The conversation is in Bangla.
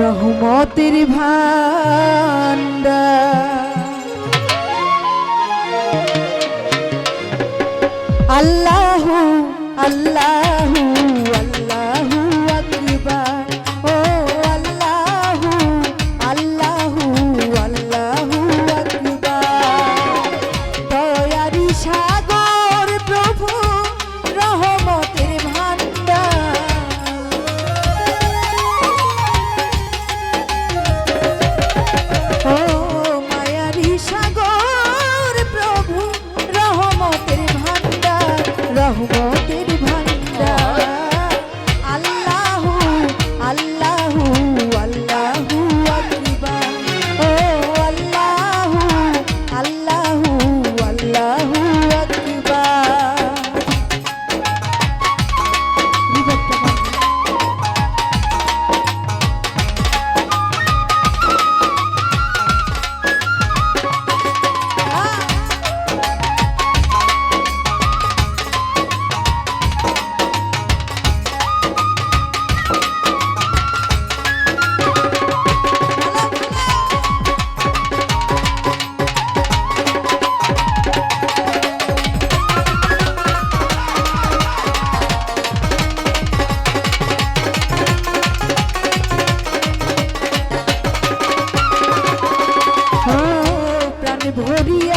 রহমতের ভান্ডা আল্লাহ আল্লাহ। রহমতের Brody